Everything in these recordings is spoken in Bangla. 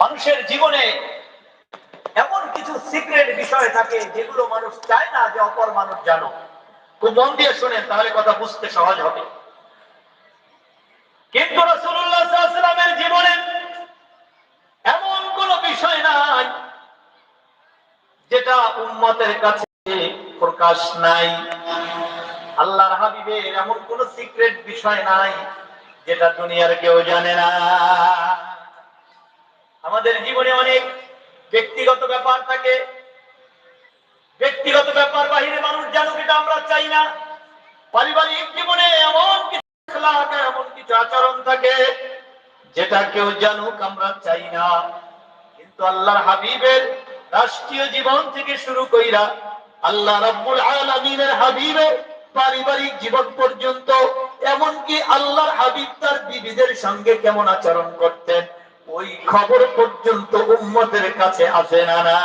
মানুষের জীবনে এমন কিছু সিক্রেট বিষয় থাকে যেগুলো মানুষ চায় না যে অপর মানুষ জানো খুব মন দিয়ে শোনেন, তাহলে কথা বুঝতে সহজ হবে। কিন্তু রসুল্লাহামের জীবনে এমন কোন বিষয় নাই যেটা উম্মতের কাছে প্রকাশ নাই। আল্লাহর হাবিবের এমন কোন সিক্রেট বিষয় নাই যেটা দুনিয়ার কেউ জানে না। আমাদের জীবনে অনেক ব্যক্তিগত ব্যাপার থাকে। ব্যক্তিগত ব্যাপার বাহিরে মানুষ জানুক, এটা আমরা চাই না। পারিবারিক জীবনে এমন কিছু এমন কিছু আচরণ থাকে যেটা কেউ জানুক, আমরা চাই না। কিন্তু আল্লাহর হাবিবের রাষ্ট্রীয় জীবন থেকে শুরু কইরা আল্লাহ রাব্বুল আলামিনের হাবিবের পারিবারিক জীবন পর্যন্ত, এমনকি আল্লাহর হাবিব তার বিবিদের সঙ্গে কেমন আচরণ করতেন, ওই খবর পর্যন্ত উম্মতের কাছে আসে না না।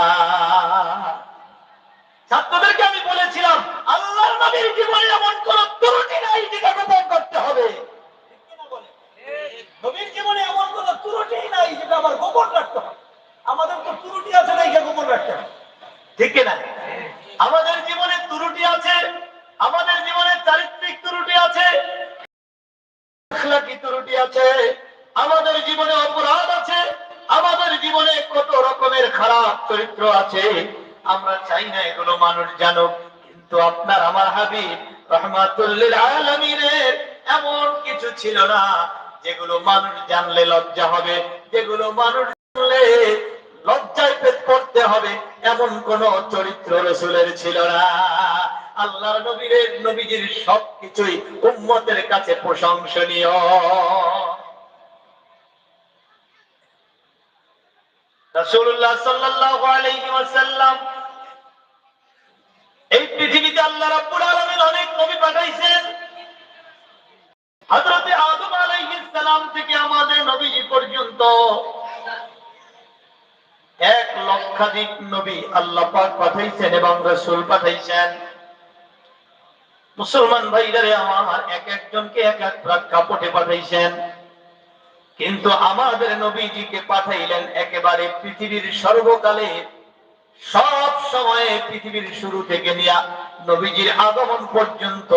চরিত্র আছে, আমরা চাই না এগুলো মানুষ জানুক। কিন্তু আপনার আমার হাবিব, রহমাতুল্লিল আলমিনের এমন কিছু ছিল না, যেগুলো মানুষ জানলে লজ্জা হবে, যেগুলো মানুষ জানলে লজ্জায় পেট পড়তে হবে, এমন কোন চরিত্র রসুলের ছিল না। আল্লাহর নবীর, নবীজির সবকিছুই উম্মতের কাছে প্রশংসনীয়। এক লক্ষাধিক নবী আল্লাহ পাঠাইছেন এবং রাসূল পাঠাইছেন। মুসলমান ভাইরারে আমার এক একজনকে এক এক প্রেক্ষাপটে পাঠাইছেন। কিন্তু আমাদের নবীজিকে পাঠাইলেন একেবারে পৃথিবীর সর্বকালে। সব সময়ে পৃথিবীর শুরু থেকে নিয়া নবীজির আগমন পর্যন্ত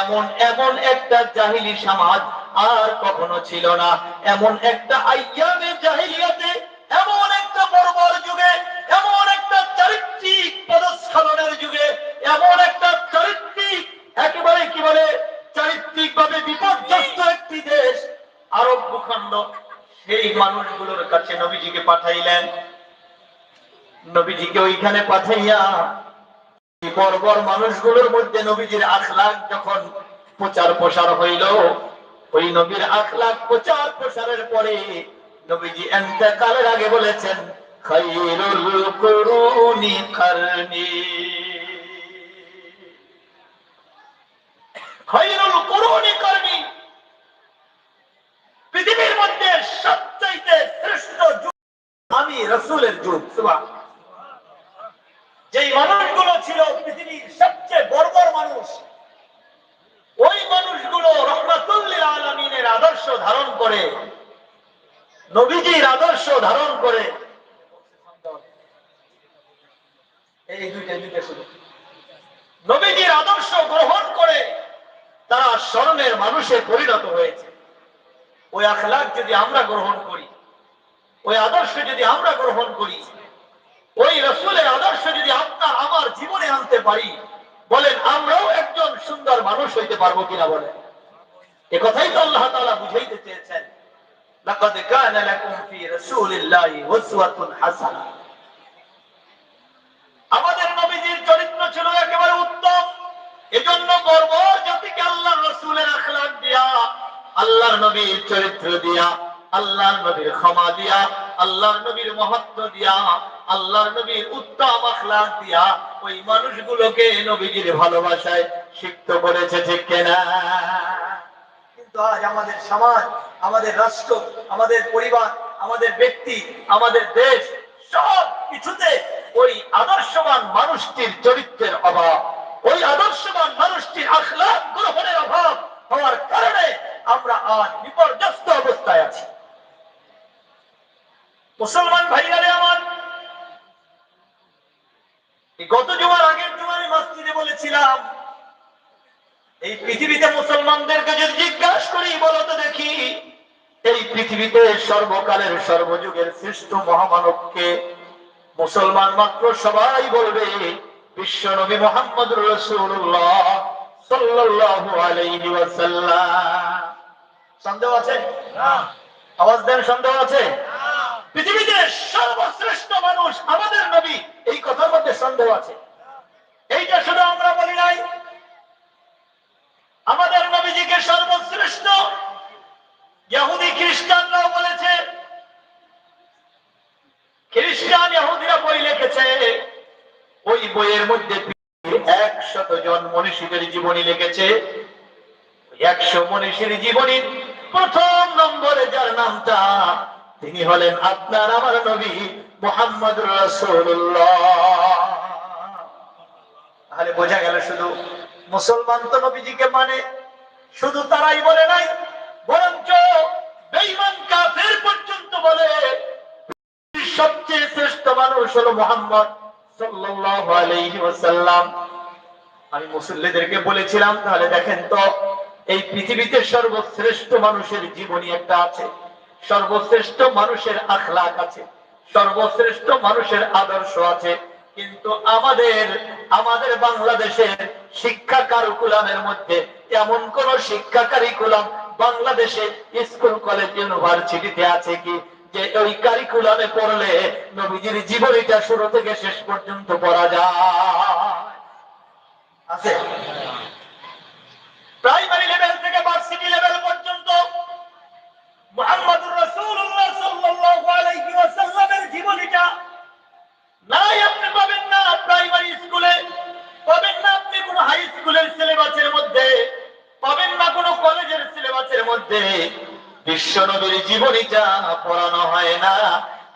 এমন এমন একটা জাহিলি সমাজ আর কখনো ছিল না। এমন একটা আইয়ামে জাহিলিয়াতে, এমন একটা বর্বর যুগে, এমন মানুষগুলোর কাছে নবীজিকে পাঠাইলেন। নবীজিকে ওইখানে পাঠাইয়া বর্বর মানুষগুলোর মধ্যে নবীজির আখলাক যখন প্রচার প্রসার হইল, ওই নবীর আখলাক প্রচার প্রসারের পরে নবীজি এন্তেকালের আগে বলেছেন, খাইরুল কুরুনি কারনি খাইরুল কারনি পৃথিবীর মধ্যে সবচাইতে শ্রেষ্ঠ যুগ আমি মানুষগুলো ছিল পৃথিবীর সবচেয়ে বর্বর মানুষ, ওই মানুষগুলো রহমাতুল্লিল আলমিনের আদর্শ ধারণ করে, নবীজির আদর্শ ধারণ করে। এই দুইটা দুইটা নবীজির আদর্শ গ্রহণ করে তারা স্মরণের মানুষে পরিণত হয়েছে। ওই আখলাক যদি আমরা গ্রহণ করি ওই আদর্শ যদি আমরা গ্রহণ করি, ওই রসুলের আদর্শ যদি আপনার আমার জীবনে আনতে পারি, বলেন, আমরাও একজন সুন্দর মানুষ হইতে পারব কিনা বলেন? এ কথাই তো আল্লাহ তাআলা বুঝাইতে চেয়েছেন। আমাদের নবীজির চরিত্র ছিল একেবারে উত্তম। এজন্য আল্লাহর নবীর চরিত্র দিয়া আল্লাহর নবীর ক্ষমা দিয়া, আল্লাহর নবীর মহত্ব দিয়া, আল্লাহর নবীর উত্তম আখলাক দিয়া ওই মানুষগুলোকে নবীজির ভালোবাসায় সিক্ত করেছে, ঠিক কেনা? কিন্তু আজ আমাদের সমাজ, আমাদের রাষ্ট্র, আমাদের পরিবার, আমাদের ব্যক্তি, আমাদের দেশ, সব কিছুতে ওই আদর্শবান মানুষটির চরিত্রের অভাব, ওই আদর্শবান মানুষটির আখলাক গ্রহণের অভাব হওয়ার কারণে আমরা আজ বিপর্যস্ত অবস্থায় আছি মুসলমান ভাইয়ারে আমার গত জুমার আগের জুমার মসজিদে বলেছিলাম এই পৃথিবীতে মুসলমানদেরকে যদি জিজ্ঞাসা করি বলো তো দেখি এই পৃথিবীতে সর্বকালের সর্বযুগের শ্রেষ্ঠ মহামানবকে মুসলমান মাত্র সবাই বলবে বিশ্ব নবী মোহাম্মদ রসুল্লাহ সাল্লাল্লাহু আলাইহি ওয়াসাল্লাম। সন্দেহ আছে? আওয়াজ দেন সন্দেহ আছে? পৃথিবীতে সর্বশ্রেষ্ঠ মানুষ আমাদের নবী, এই কথার মধ্যে সন্দেহ আছে। এইটা শুধু আমরা বলি নাই। আমাদের নবীজিকে সর্বশ্রেষ্ঠ ইহুদি খ্রিস্টানরাও বলেছে। খ্রিস্টান ইহুদিরা বই লিখেছে। ওই বইয়ের মধ্যে একশত জন মনীষীদের জীবনী লিখেছে। একশো মনীষীর জীবনী প্রথম নম্বরে যার নামটা তিনি হলেন আপনার আমার নবী মোহাম্মদ রসুল্লাহ তাহলে বোঝা গেল শুধু মুসলমান তো নবীজিকে মানে শুধু তারাই বলে নাই, বরঞ্চ বেঈমান কাফের পর্যন্ত বলে সবচেয়ে শ্রেষ্ঠ মানুষ হলো মোহাম্মদ সাল্লাল্লাহু আলাইহি ওয়াসাল্লাম। আমি মুসল্লিদেরকে বলেছিলাম, তাহলে দেখেন তো, এই পৃথিবীতে সর্বশ্রেষ্ঠ মানুষের জীবনী একটা আছে। সর্বশ্রেষ্ঠ মানুষের আখলাক আছে, সর্বশ্রেষ্ঠ মানুষের আদর্শ আছে, কিন্তু আমাদের আমাদের বাংলাদেশের শিক্ষা কারিকুলামের মধ্যে এমন কোন শিক্ষা কারিকুলাম বাংলাদেশে স্কুল, কলেজ, ইউনিভার্সিটিতে আছে কি? যে ওই কারিকুলামে পড়লে নবীজির জীবনীটা শুরু থেকে শেষ পর্যন্ত পড়া যায়। আছে? প্রাইমারি লেভেল থেকে ভার্সিটি লেভেল পর্যন্ত মুহাম্মদুর রাসূলুল্লাহ সাল্লাল্লাহু আলাইহি ওয়াসাল্লামের জীবনীটা নাই আপনি পাবেন না প্রাইমারি স্কুলে, পাবেন না আপনি কোন হাই স্কুলের সিলেবাসের মধ্যে, পাবেন না কোন কলেজের সিলেবাসের মধ্যে। বিশ্ব নবীর জীবনীটা পড়ানো হয় না।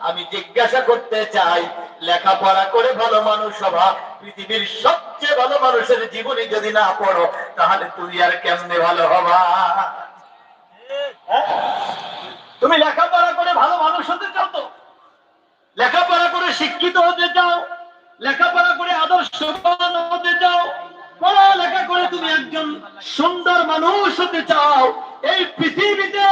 আমি জিজ্ঞাসা করতে চাই, লেখাপড়া করে ভালো মানুষ হবা, পৃথিবীর সবচেয়ে ভালো মানুষের জীবনী যদি না পড়ো, তাহলে তুমি আর কেমনে ভালো হবা? হ্যাঁ? তুমি লেখাপড়া করে ভালো মানুষ হতে চাও তো? লেখাপড়া করে শিক্ষিত হতে চাও? লেখাপড়া করে আদর্শ হতে চাও? পড়ালেখা করে তুমি একজন সুন্দর মানুষ হতে চাও। এই পৃথিবীতে